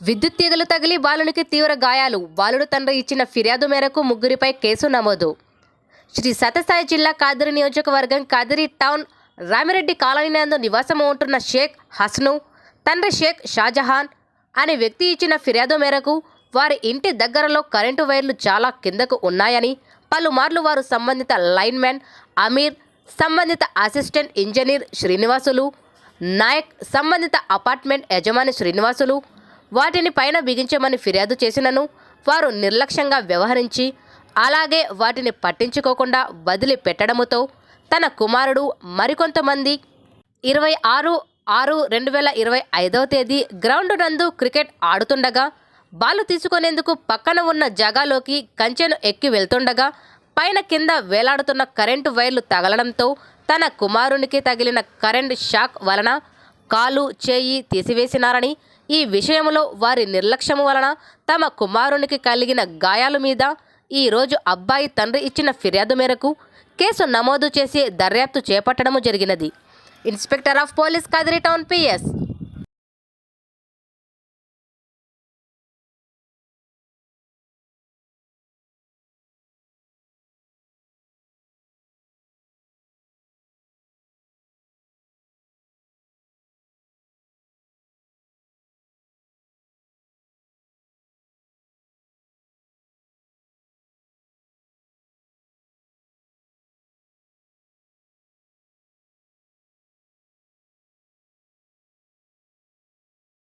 విద్యుత్ తీగలు తగిలి బాలునికి తీవ్ర గాయాలు. బాలుడు తండ్రి ఇచ్చిన ఫిర్యాదు మేరకు ముగ్గురిపై కేసు నమోదు. శ్రీ సత్యసాయి జిల్లా కాదిరి నియోజకవర్గం కాదిరి టౌన్ రామిరెడ్డి కాలనీ నందు నివాసం ఉంటున్న షేక్ హస్ను తండ్రి షేక్ షాజహాన్ అనే వ్యక్తి ఇచ్చిన ఫిర్యాదు మేరకు వారి ఇంటి దగ్గరలో కరెంటు వైర్లు చాలా కిందకు ఉన్నాయని పలుమార్లు వారు సంబంధిత లైన్మెన్ అమీర్ సంబంధిత అసిస్టెంట్ ఇంజనీర్ శ్రీనివాసులు నాయక్ సంబంధిత అపార్ట్మెంట్ యజమాని శ్రీనివాసులు వాటిని పైన బిగించమని ఫిర్యాదు చేసినను. వారు నిర్లక్ష్యంగా వ్యవహరించి అలాగే వాటిని పట్టించుకోకుండా వదిలి పెట్టడముతో తన కుమారుడు మరికొంతమంది ఇరవై ఆరు ఆరు రెండు వేల ఇరవై ఐదవ తేదీ గ్రౌండ్ నందు క్రికెట్ ఆడుతుండగా బాలు తీసుకునేందుకు పక్కన ఉన్న జాగాలోకి కంచెను ఎక్కి వెళ్తుండగా పైన కింద వేలాడుతున్న కరెంటు వైర్లు తగలడంతో తన కుమారునికి తగిలిన కరెంట్ షాక్ వలన కాలు చేయి తీసివేసినారని ఈ విషయంలో వారి నిర్లక్ష్యము వలన తమ కుమారునికి కలిగిన గాయాల మీద ఈ రోజు అబ్బాయి తండ్రి ఇచ్చిన ఫిర్యాదు మేరకు కేసు నమోదు చేసి దర్యాప్తు చేపట్టడము జరిగినది. Inspector of police Kadiri town PS